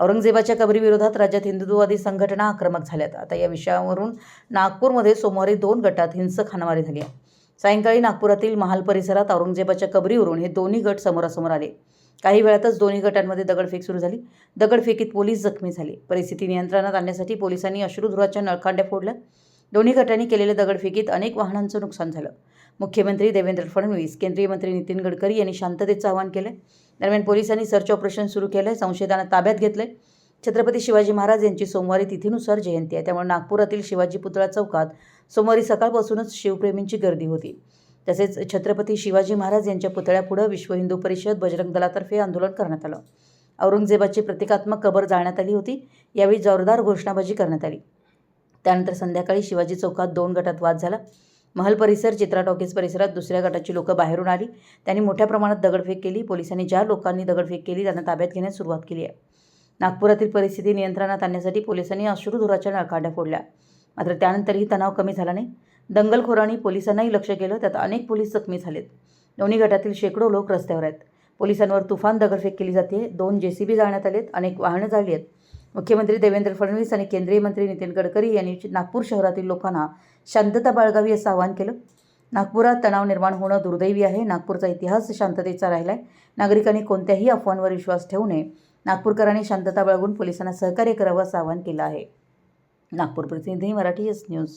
औरंगजेबाच्या कबरीविरोधात राज्यात हिंदुत्ववादी संघटना आक्रमक झाल्यात. आता या विषयावरून नागपूरमध्ये सोमवारी दोन गटात हिंसक हाणामारी झाली आहे. सायंकाळी नागपुरातील महाल परिसरात औरंगजेबाच्या कबरीवरून हे दोन्ही गट समोरासमोर आले. काही वेळातच दोन्ही गटांमध्ये दगडफेक सुरू झाली. दगडफेकीत पोलीस जखमी झाले. परिस्थिती नियंत्रणात आणण्यासाठी पोलिसांनी अश्रुधुराच्या नळखांड्या फोडल्या. दोन्ही गटांनी केलेल्या दगडफेकीत अनेक वाहनांचं नुकसान झालं. मुख्यमंत्री देवेंद्र फडणवीस केंद्रीय मंत्री नितीन गडकरी यांनी शांततेचं आवाहन केलं दरम्यान पोलिसांनी सर्च ऑपरेशन सुरू केलं संशयितांना ताब्यात घेतलं छत्रपती शिवाजी महाराज यांची सोमवारी तिथीनुसार जयंती आहे त्यामुळे नागपुरातील शिवाजी पुतळा चौकात सोमवारी सकाळपासूनच शिवप्रेमींची गर्दी होती. तसेच छत्रपती शिवाजी महाराज यांच्या पुतळ्यापुढं विश्व हिंदू परिषद बजरंग दलातर्फे आंदोलन करण्यात आलं. औरंगजेबाची प्रतिकात्मक कबर जाळण्यात आली होती यावेळी जोरदार घोषणाबाजी करण्यात आली. त्यानंतर संध्याकाळी शिवाजी चौकात दोन गटात वाद झाला. महल परिसर चित्रा टॉकीज परिसरात दुसऱ्या गटाची लोकं बाहेरून आली. त्यांनी मोठ्या प्रमाणात दगडफेक केली. पोलिसांनी ज्या लोकांनी दगडफेक केली त्यांना ताब्यात घेण्यास सुरुवात केली आहे. नागपुरातील परिस्थिती नियंत्रणात आणण्यासाठी पोलिसांनी अश्रुधुराच्या नळकांड्या फोडल्या. मात्र त्यानंतरही तणाव कमी झाला नाही. दंगलखोरांनी पोलिसांनाही लक्ष केलं. त्यात अनेक पोलीस जखमी झालेत. दोन्ही गटातील शेकडो लोक रस्त्यावर आहेत. पोलिसांवर तुफान दगडफेक केली जाते दोन जे सी बी जाळण्यात आलेत. अनेक वाहनं जाळली आहेत. मुख्यमंत्री देवेंद्र फडणवीस आणि केंद्रीय मंत्री नितीन गडकरी यांनी नागपूर शहरातील लोकांना शांतता बाळगावी असं आवाहन केलं. नागपुरात तणाव निर्माण होणं दुर्दैवी आहे. नागपूरचा इतिहास शांततेचा राहिला आहे नागरिकांनी कोणत्याही अफवांवर विश्वास ठेवू नये. नागपूरकरांनी शांतता बाळगून पोलिसांना सहकार्य करावं असं आवाहन केलं आहे. नागपूर प्रतिनिधी मराठी एस न्यूज.